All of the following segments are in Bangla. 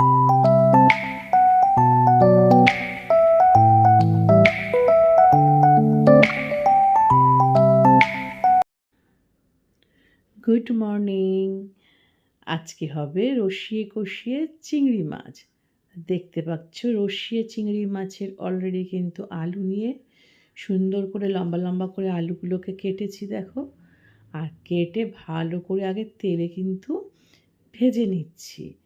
গুড মর্নিং আজকে হবে রসিয়ে কষিয়ে চিংড়ি মাছ। দেখতে পাচ্ছ রসিয়ে চিংড়ি মাছের অলরেডি কিন্তু আলু নিয়ে সুন্দর করে লম্বা লম্বা করে আলুগুলোকে কেটেছি দেখো। আর কেটে ভালো করে আগে তেলে কিন্তু ভেজে নিচ্ছি।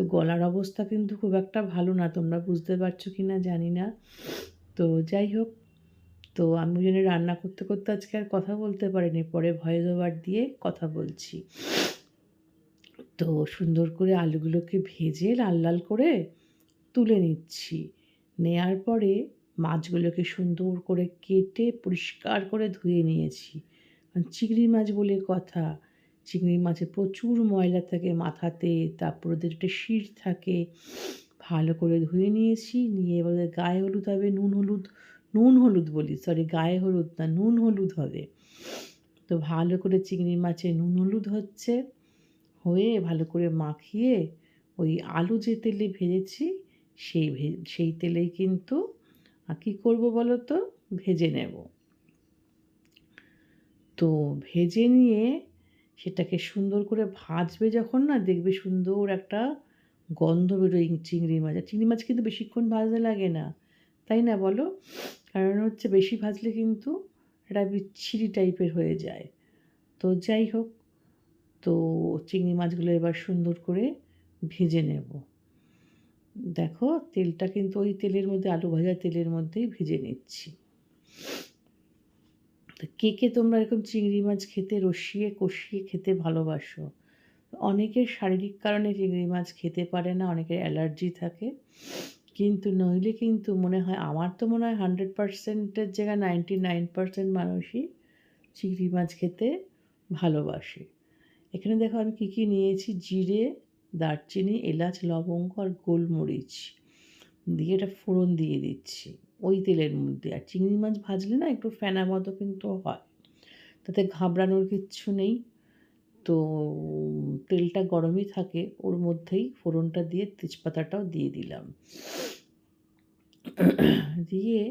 তো গলার অবস্থা কিন্তু খুব একটা ভালো না, তোমরা বুঝতে পারছ কি না জানি না। তো যাই হোক, তো আমি ওই জন্য রান্না করতে করতে আজকে আর কথা বলতে পারিনি, পরে ভয়েস ওভার দিয়ে কথা বলছি। তো সুন্দর করে আলুগুলোকে ভেজে লাল লাল করে তুলে নিচ্ছি। নেয়ার পরে মাছগুলোকে সুন্দর করে কেটে পরিষ্কার করে ধুয়ে নিয়েছি। চিংড়ি মাছ বলে কথা। চিংড়ি মাছে প্রচুর ময়লা থাকে মাথাতে, তারপর ওদের একটা শির থাকে। ভালো করে ধুয়ে নিয়েছি, নিয়ে এবার ওদের গায়ে হলুদ হবে, নুন হলুদ নুন হলুদ বলি সরি গায়ে হলুদ না, নুন হলুদ হবে। তো ভালো করে চিংড়ি মাছে নুন হলুদ হচ্ছে, হয়ে ভালো করে মাখিয়ে ওই আলু যে তেলে ভেজেছি, সেই সেই তেলেই কিন্তু কী করব বলো তো? ভেজে নেব। তো ভেজে নিয়ে সেটাকে সুন্দর করে ভাজবে যখন না, দেখবে সুন্দর একটা গন্ধ বেরোয় চিংড়ি মাছ। চিংড়ি মাছ কিন্তু বেশিক্ষণ ভাজতে লাগে না। তাই না বলো? কারণ হচ্ছে বেশি ভাজলে কিন্তু এটা বিচ্ছিরি টাইপের হয়ে যায়। তো যাই হোক, তো চিংড়ি মাছগুলো এবার সুন্দর করে ভেজে নেব। দেখো, তেলটা কিন্তু ওই তেলের মধ্যে, আলু ভাজা তেলের মধ্যেই ভেজে নিচ্ছি। তো কে কে তোমরা এরকম চিংড়ি মাছ খেতে, রসিয়ে, কষিয়ে খেতে ভালোবাসো? অনেকের শারীরিক কারণে চিংড়ি মাছ খেতে পারে না, অনেকের অ্যালার্জি থাকে। কিন্তু নইলে কিন্তু মনে হয়, আমার তো মনে হয় হান্ড্রেড পার্সেন্টের জায়গায় নাইনটি নাইন পার্সেন্ট মানুষই চিংড়ি মাছ খেতে ভালোবাসে। এখানে দেখো আমি কী কী নিয়েছি? জিরে, দারচিনি, এলাচ, লবঙ্গ আর গোলমরিচ। দিয়ে এটা ফোড়ন দিয়ে দিচ্ছি। ওই তেলের মধ্যে। আর চিংড়ি মাছ ভাজলে না একটু ফেনা মতো কিন্তু হয়। তাতে ঘাবড়ানোর কিচ্ছু নেই। তো তেলটা গরমই থাকে, ওর মধ্যেই ফোড়নটা দিয়ে তেজপাতাটাও দিয়ে দিলাম। দিয়ে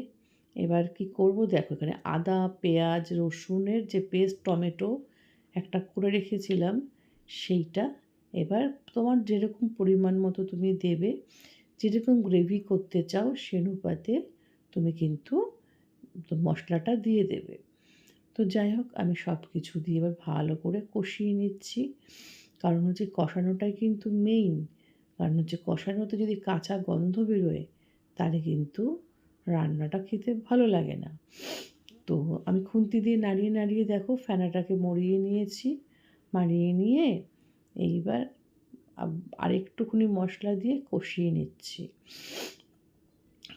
এবার কি করব? দেখো এখানে আদা, পেঁয়াজ, রসুনের যে পেস্ট টমেটো একটা করে রেখেছিলাম, সেইটা এবার তোমার যেরকম পরিমাণ মতো তুমি দেবে, যেরকম গ্রেভি করতে চাও সে অনুপাতে তুমি কিন্তু মশলাটা দিয়ে দেবে। তো যাই হোক, আমি সব কিছু দিয়ে এবার ভালো করে কষিয়ে নিচ্ছি। কারণ হচ্ছে কষানোটাই কিন্তু মেইন কারণ হচ্ছে কষানোতে যদি কাঁচা গন্ধ বেরোয়, তাহলে কিন্তু রান্নাটা খেতে ভালো লাগে না। তো আমি খুন্তি দিয়ে নাড়িয়ে নাড়িয়ে দেখো ফেনাটাকে মরিয়ে নিয়েছি। মারিয়ে নিয়ে এইবার আরেকটুখানি মশলা দিয়ে কষিয়ে নিচ্ছি।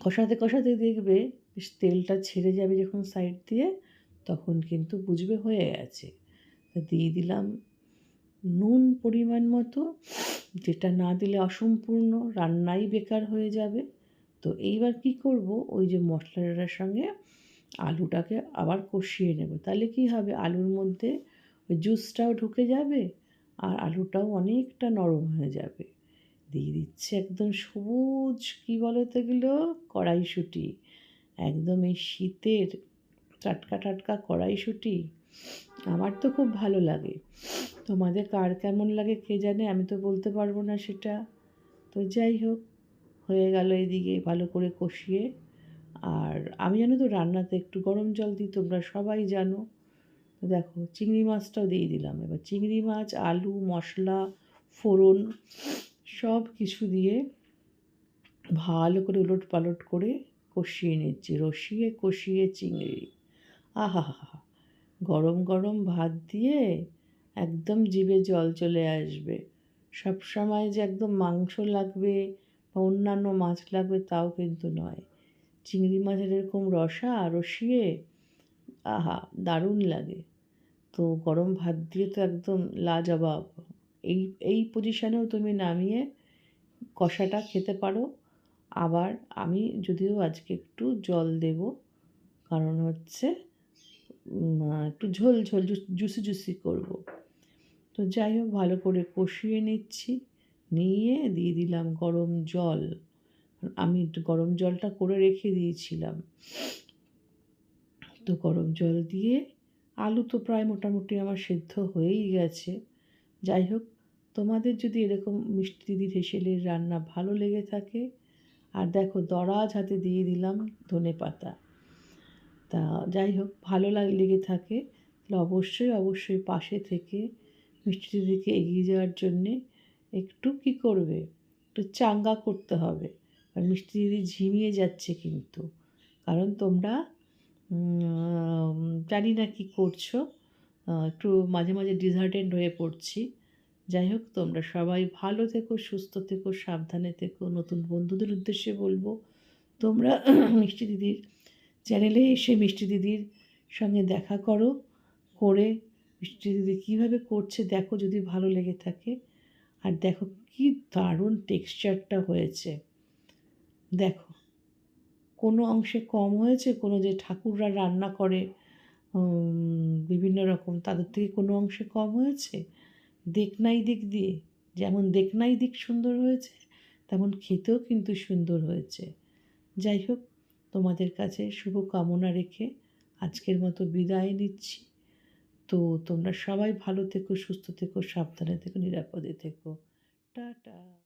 কষাতে কষাতে দেখবে বেশ তেলটা ছেড়ে যাবে যখন সাইড দিয়ে, তখন কিন্তু বুঝবে হয়ে গেছে। তা দিয়ে দিলাম নুন পরিমাণ মতো, যেটা না দিলে অসম্পূর্ণ, রান্নাই বেকার হয়ে যাবে। তো এইবার কি করব? ওই যে মশলাটার সঙ্গে আলুটাকে আবার কষিয়ে নেব। তাহলে কি হবে? আলুর মধ্যে ওই জুসটাও ঢুকে যাবে আর আলুটাও অনেকটা নরম হয়ে যাবে। দিয়ে দিচ্ছে একদম সবুজ, কী বলো তো এগুলো? কড়াইশুঁটি। একদম এই শীতের টাটকা টাটকা কড়াইশুঁটি। আমার তো খুব ভালো লাগে। তোমাদের কার কেমন লাগে কে জানে? আমি তো বলতে পারব না সেটা। তো যাই হোক, হয়ে গেল এদিকে ভালো করে কষিয়ে। আর আমি জানো তো রান্নাতে একটু গরম জল দিই, তোমরা সবাই জানো। দেখো, চিংড়ি মাছটাও দিয়ে দিলাম। এবার চিংড়ি মাছ, আলু, মশলা, ফোড়ন সব কিছু দিয়ে ভালো করে উলট পালট করে কষিয়ে নিচ্ছি, রসিয়ে কষিয়ে চিংড়ি। আহা গরম গরম ভাত দিয়ে একদম জিভে জল চলে আসবে। সব সময় যে একদম মাংস লাগবে বা অন্যান্য মাছ লাগবে তাও কিন্তু নয়। চিংড়ি মাছের এরকম রসা রসিয়ে আহা, দারুণ লাগে। তো গরম ভাত দিয়ে তো একদম লাজবাব। এই এই পজিশানেও তুমি নামিয়ে কষাটা খেতে পারো। আবার আমি যদিও আজকে একটু জল দেব, কারণ হচ্ছে একটু ঝোল ঝোল জুসি জুসি করব। তো যাই হোক, ভালো করে কষিয়ে নিচ্ছি, নিয়ে দিয়ে দিলাম গরম জল। আমি একটু গরম জলটা করে রেখে দিয়েছিলাম। তো গরম জল দিয়ে আলু তো প্রায় মোটামুটি আমার সেদ্ধ হয়েই গেছে। যাই হোক তোমাদের যদি এরকম মিষ্টি দিদির হেসেলের রান্না ভালো লেগে থাকে, আর দেখো দরাজ হাতে দিয়ে দিলাম ধনে পাতা। তা যাই হোক, ভালো লাগ থাকে। তাহলে অবশ্যই অবশ্যই পাশে থেকে মিষ্টি দিদিকে এগিয়ে যাওয়ার জন্যে একটু কী করবে? একটু চাঙ্গা করতে হবে। আর মিষ্টি দিদি ঝিমিয়ে যাচ্ছে কিন্তু। কারণ তোমরা জানি না কী করছ। একটু মাঝে মাঝে ডিসহার্টেন্ড হয়ে পড়ছি। যাই হোক, তোমরা সবাই ভালো থেকো, সুস্থ থেকো, সাবধানে থেকো। নতুন বন্ধুদের উদ্দেশ্যে বলব, তোমরা মিষ্টি দিদির চ্যানেলে এসে মিষ্টি দিদির সঙ্গে দেখা করো, করে মিষ্টি দিদি কীভাবে করছে দেখো যদি ভালো লেগে থাকে। আর দেখো কি দারুণ টেক্সচারটা হয়েছে। দেখো, কোনো অংশে কম হয়েছে, কোনো যে ঠাকুররা রান্না করে বিভিন্ন রকম, তাদের থেকে কোনো অংশে কম হয়েছে? দেখনাই দিক দিয়ে। যেমন দেখনাই দিক সুন্দর হয়েছে, তেমন খেতেও কিন্তু সুন্দর হয়েছে। যাই হোক, তোমাদের কাছে শুভ কামনা রেখে আজকের মতো বিদায় নিচ্ছি। তো তোমরা সবাই ভালো থেকো, সুস্থ থেকো, সাবধানে থেকো, নিরাপদে থেকো। টাটা।